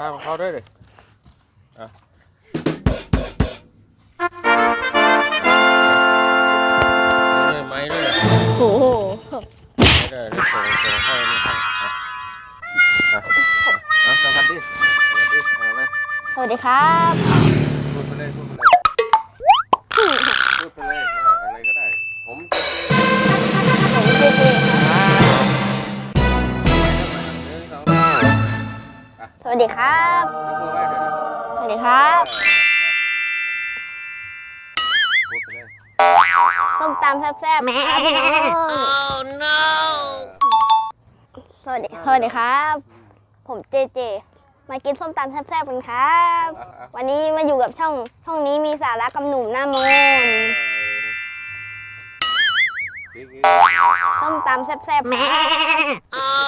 พาเขาด้วยดิอะนี่ไม้ด้วยโอ้โหไม่ได้เดี๋ยวส่งส่งเข้านี่ให้อะอะอะสวัสดีสวัสดีมาเลยสวัสดีครับพูดไปเลยพูดไปเลย สวัสดีครับ ยกมือไว้เดี๋ยวนะสวัสดีครับ พูดไปเลยส้มตำแซ่บๆครับพี่น้องสวัสดีสวัสดีครับ ผมเจเจ มากินส้มตำแซ่บๆกันครับ อะอะวันนี้มาอยู่กับช่องช่องนี้มีสาระกับหนุ่มหน้ามนต์อีกอีกส้มตำแซ่บๆครับแล้ว